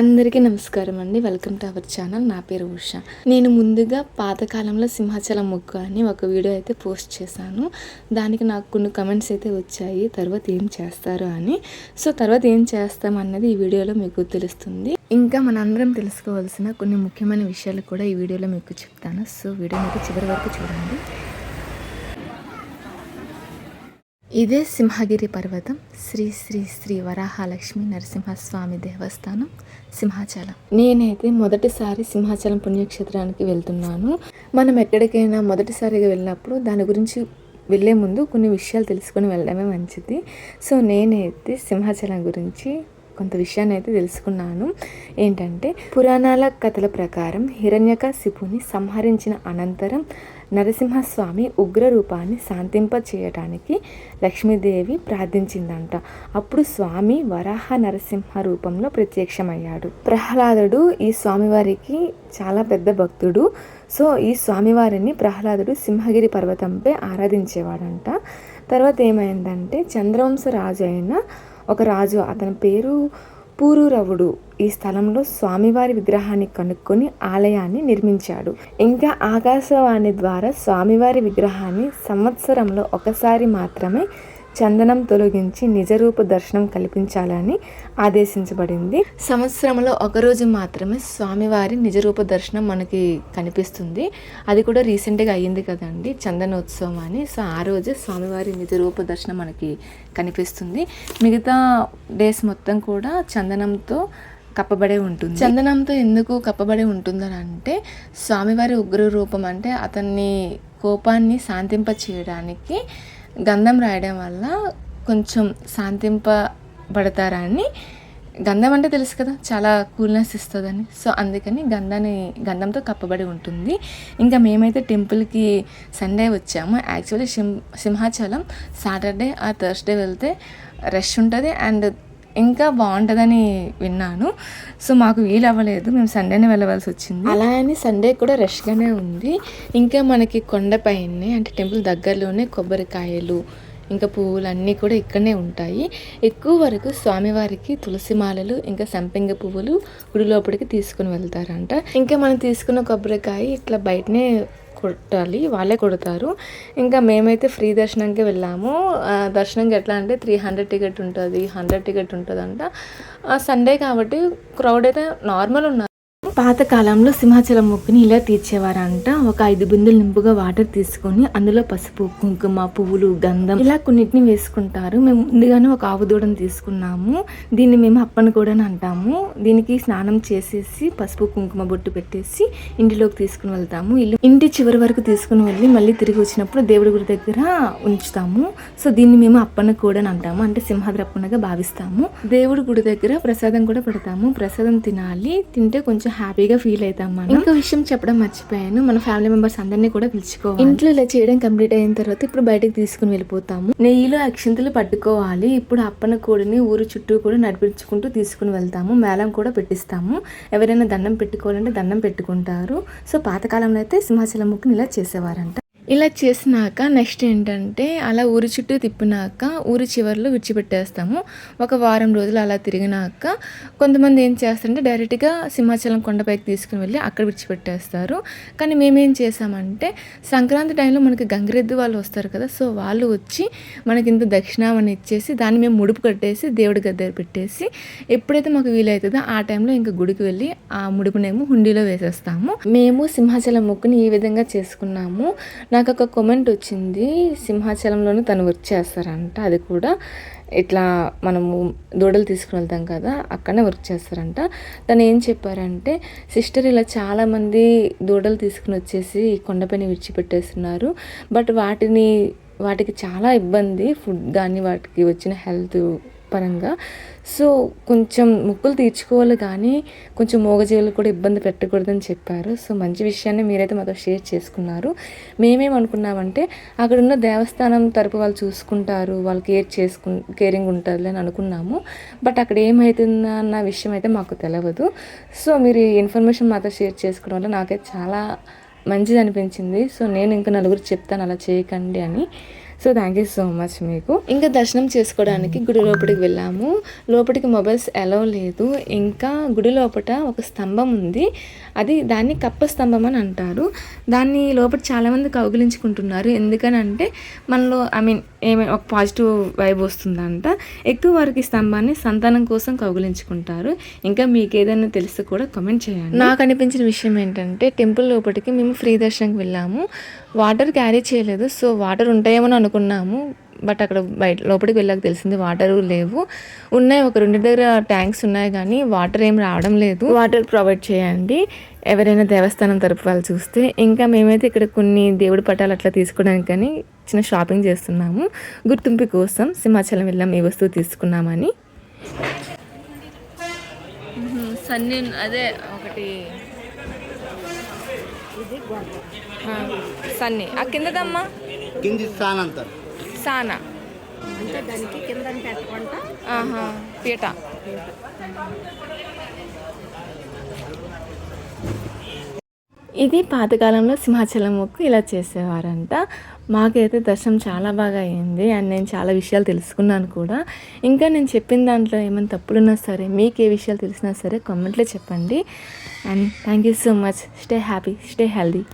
అందరికీ నమస్కారం అండి. Welcome to our channel. నా పేరు ఉష. నేను ముందుగా పాతకాలంలో సింహాచలం ముగ్గు అని ఒక వీడియో అయితే పోస్ట్ చేశాను. దానికి నాకు కొన్ని కమెంట్స్ అయితే వచ్చాయి. తర్వాత ఏం చేస్తారు అని. సో తర్వాత ఏం చేస్తాం అన్నది ఈ వీడియోలో మీకు తెలుస్తుంది. ఇంకా మనందరం తెలుసుకోవాల్సిన కొన్ని ముఖ్యమైన విషయాలు కూడా ఈ వీడియోలో మీకు చెప్తాను. సో వీడియో మీకు చివరి వరకు చూడండి. ఇదే సింహగిరి పర్వతం. శ్రీ శ్రీ శ్రీ వరాహలక్ష్మి నరసింహస్వామి దేవస్థానం సింహాచలం. నేనైతే మొదటిసారి సింహాచలం పుణ్యక్షేత్రానికి వెళ్తున్నాను. మనం ఎక్కడికైనా మొదటిసారిగా వెళ్ళినప్పుడు దాని గురించి వెళ్ళే ముందు కొన్ని విషయాలు తెలుసుకొని వెళ్ళడమే మంచిది. సో నేనైతే సింహాచలం గురించి కొంత విషయాన్ని అయితే తెలుసుకున్నాను. ఏంటంటే పురాణాల కథల ప్రకారం హిరణ్యక శిపుని సంహరించిన అనంతరం నరసింహస్వామి ఉగ్ర రూపాన్ని శాంతింప చేయటానికి లక్ష్మీదేవి ప్రార్థించిందంట. అప్పుడు స్వామి వరాహ నరసింహ రూపంలో ప్రత్యక్షమయ్యాడు. ప్రహ్లాదుడు ఈ స్వామివారికి చాలా పెద్ద భక్తుడు. సో ఈ స్వామివారిని ప్రహ్లాదుడు సింహగిరి పర్వతంపై ఆరాధించేవాడంట. తర్వాత ఏమైందంటే చంద్రవంశ రాజు అయిన ఒక రాజు అతని పేరు పూరూరవుడు. ఈ స్థలంలో స్వామివారి విగ్రహాన్ని కనుక్కొని ఆలయాన్ని నిర్మించాడు. ఇంకా ఆకాశవాణి ద్వారా స్వామివారి విగ్రహాన్ని సంవత్సరంలో ఒకసారి మాత్రమే చందనం తొలగించి నిజరూప దర్శనం కల్పించాలని ఆదేశించబడింది. సంవత్సరంలో ఒకరోజు మాత్రమే స్వామివారి నిజరూప దర్శనం మనకి కనిపిస్తుంది. అది కూడా రీసెంట్గా అయ్యింది కదండి చందనోత్సవం అని సో ఆ రోజే స్వామివారి నిజరూప దర్శనం మనకి కనిపిస్తుంది. మిగతా డేస్ మొత్తం కూడా చందనంతో కప్పబడే ఉంటుంది. చందనంతో ఎందుకు కప్పబడి ఉంటుందని అంటే స్వామివారి ఉగ్ర రూపం అంటే అతన్ని కోపాన్ని శాంతింప చేయడానికి గంధం రాయడం వల్ల కొంచెం శాంతింపబడతారని గంధం అంటే తెలుసు కదా చాలా కూల్నెస్ ఇస్తుందని. సో అందుకని గంధాన్ని గంధంతో కప్పబడి ఉంటుంది. ఇంకా మేమైతే టెంపుల్కి సండే వచ్చాము. యాక్చువల్లీ సింహ సింహాచలం సాటర్డే ఆ థర్స్డే వెళ్తే రష్ ఉంటుంది అండ్ ఇంకా బాగుంటుందని విన్నాను. సో మాకు వీలు అవ్వలేదు మేము సండేనే వెళ్ళవలసి వచ్చింది. అలా అని సండే కూడా రష్గానే ఉంది. ఇంకా మనకి కొండపైనే అంటే టెంపుల్ దగ్గరలోనే కొబ్బరికాయలు ఇంకా పువ్వులు అన్నీ కూడా ఇక్కడనే ఉంటాయి. ఎక్కువ వరకు స్వామివారికి తులసి మాలలు ఇంకా సంపెంగ పువ్వులు గుడి లోపలికి తీసుకుని వెళ్తారంట. ఇంకా మనం తీసుకున్న కొబ్బరికాయ ఇట్లా బయటనే కొట్టాలి వాళ్ళే కొడతారు. ఇంకా మేమైతే ఫ్రీ దర్శనంకి వెళ్ళాము. దర్శనంకి ఎట్లా అంటే త్రీ హండ్రెడ్ టికెట్ ఉంటుంది హండ్రెడ్ టికెట్ ఉంటుంది అంట సండే కాబట్టి క్రౌడ్ అయితే నార్మల్ ఉన్నారు. పాతకాలంలో సింహాచలం మొక్కుని ఇలా తీర్చేవారంట. ఒక ఐదు బిందులు నింపుగా వాటర్ తీసుకొని అందులో పసుపు కుంకుమ పువ్వులు గంధం ఇలా కొన్నిటిని వేసుకుంటారు. మేము ముందుగానే ఒక ఆవు దూడను తీసుకున్నాము. దీన్ని మేము అప్పని కూడా అంటాము. దీనికి స్నానం చేసేసి పసుపు కుంకుమ బొట్టు పెట్టేసి ఇంటిలోకి తీసుకుని వెళ్తాము. ఇల్లు ఇంటి చివరి వరకు తీసుకుని వెళ్ళి మళ్ళీ తిరిగి వచ్చినప్పుడు దేవుడి గుడి దగ్గర ఉంచుతాము. సో దీన్ని మేము అప్పన్న కూడా అంటాము. అంటే సింహాద్రి భావిస్తాము. దేవుడి గుడి దగ్గర ప్రసాదం కూడా పెడతాము. ప్రసాదం తినాలి. తింటే కొంచెం హ్యాపీగా ఫీల్ అవుతాం మనం ఇంకో విషయం చెప్పడం మర్చిపోయాను. మన ఫ్యామిలీ మెంబర్స్ అందరినీ కూడా పిలుచుకోవాలి. ఇంట్లో ఇలా చేయడం కంప్లీట్ అయిన తర్వాత ఇప్పుడు బయటకు తీసుకుని వెళ్ళిపోతాము. నెయ్యిలో అక్షింతలు పట్టుకోవాలి. ఇప్పుడు అప్పన కోడిని ఊరు చుట్టూ కూడా నడిపించుకుంటూ తీసుకుని వెళ్తాము. మేళం కూడా పెట్టిస్తాము. ఎవరైనా దండం పెట్టుకోవాలంటే దండం పెట్టుకుంటారు. సో పాతకాలంలో అయితే సింహాచలం ముక్కుని ఇలా చేసేవారంట. ఇలా చేసినాక నెక్స్ట్ ఏంటంటే అలా ఊరి చుట్టూ తిప్పినాక ఊరి చివరిలో విడిచిపెట్టేస్తాము. ఒక వారం రోజులు అలా తిరిగినాక కొంతమంది ఏం చేస్తారంటే డైరెక్ట్గా సింహాచలం కొండపైకి తీసుకుని వెళ్ళి అక్కడ విడిచిపెట్టేస్తారు. కానీ మేమేం చేసామంటే సంక్రాంతి టైంలో మనకి గంగిరెద్దు వాళ్ళు వస్తారు కదా సో వాళ్ళు వచ్చి మనకి ఇంత దక్షిణామని ఇచ్చేసి దాన్ని మేము ముడుపు కట్టేసి దేవుడి గద్దె పెట్టేసి ఎప్పుడైతే మాకు వీలవుతుందో ఆ టైంలో ఇంకా గుడికి వెళ్ళి ఆ ముడుపునేమో హుండీలో వేసేస్తాము. మేము సింహాచలం మొక్కుని ఈ విధంగా చేసుకున్నాము. నాకు ఒక కామెంట్ వచ్చింది. సింహాచలంలోనే తను వర్క్ చేస్తారంట. అది కూడా ఇట్లా మనము దూడలు తీసుకుని వెళ్తాం కదా అక్కడనే వర్క్ చేస్తారంట. తను ఏం చెప్పారంటే సిస్టర్ ఇలా చాలామంది దూడలు తీసుకుని వచ్చేసి కొండపైన విడిచిపెట్టేస్తున్నారు. బట్ వాటిని వాటికి చాలా ఇబ్బంది. ఫుడ్ కానీ వాటికి వచ్చిన హెల్త్ పరంగా. సో కొంచెం ముక్కులు తీర్చుకోవాలి కానీ కొంచెం మోగజీవులు కూడా ఇబ్బంది పెట్టకూడదని చెప్పారు. సో మంచి విషయాన్ని మీరైతే మాతో షేర్ చేసుకున్నారు. మేమేమనుకున్నామంటే అక్కడ ఉన్న దేవస్థానం తరపు వాళ్ళు చూసుకుంటారు వాళ్ళు కేర్ చేసుకు కేరింగ్ ఉంటుంది అని అనుకున్నాము. బట్ అక్కడ ఏమవుతుందా అన్న విషయం అయితే మాకు తెలియదు సో మీరు ఈ ఇన్ఫర్మేషన్ మాతో షేర్ చేసుకోవడం వల్ల నాకైతే చాలా మంచిది అనిపించింది సో నేను ఇంకా నలుగురు చెప్తాను అలా చేయకండి అని. So thank you so much మీకు. ఇంకా దర్శనం చేసుకోవడానికి గుడి లోపలికి వెళ్ళాము. లోపలికి మొబైల్స్ ఎలా లేదు. ఇంకా గుడి లోపల ఒక స్తంభం ఉంది. అది దాన్ని కప్ప స్తంభం అని అంటారు. దాన్ని లోపల చాలామంది కౌగిలించుకుంటున్నారు. ఎందుకని అంటే మనలో ఐ మీన్ ఏమైనా ఒక పాజిటివ్ వైబ్ వస్తుందంట. ఎక్కువ వారికి స్తంభాన్ని సంతానం కోసం కౌగిలించుకుంటారు. ఇంకా మీకు ఏదైనా తెలిస్తే కూడా కామెంట్ చేయండి. నాకు అనిపించిన విషయం ఏంటంటే టెంపుల్ లోపలికి మేము ఫ్రీ దర్శనంకి వెళ్ళాము. వాటర్ క్యారీ చేయలేదు. సో వాటర్ ఉంటాయేమో అని అనుకున్నాము. బట్ అక్కడ బయట లోపలికి వెళ్ళాక తెలిసింది వాటర్ లేవు. ఉన్నాయి ఒక రెండు దగ్గర ట్యాంక్స్ ఉన్నాయి కానీ వాటర్ ఏం రావడం లేదు. వాటర్ ప్రొవైడ్ చేయండి. ఎవరైనా దేవస్థానం తరపు వాళ్ళు చూస్తే ఇంకా మేమైతే ఇక్కడ కొన్ని దేవుడి పటాలు అట్లా తీసుకోవడానికి కానీ చిన్న షాపింగ్ చేస్తున్నాము. గుర్తింపు కోసం సింహాచలం వెళ్ళాం ఈ వస్తువు తీసుకున్నామని. సన్నీ అదే ఒకటి సన్నీ. ఆ కిందదమ్మా? కింది స్థానం అంటారు. సానా. అంటే దానికి కింద పెట్టకుండా ఆహా పీట. ఇది పాతకాలంలో సింహాచలం మొక్కు ఇలా చేసేవారంట. మాకైతే దర్శనం చాలా బాగా అయింది అండ్ నేను చాలా విషయాలు తెలుసుకున్నాను కూడా. ఇంకా నేను చెప్పిన దాంట్లో ఏమైనా తప్పులున్నా సరే మీకు ఏ విషయాలు తెలిసినా సరే కామెంట్లో చెప్పండి. And thank you so much stay happy stay healthy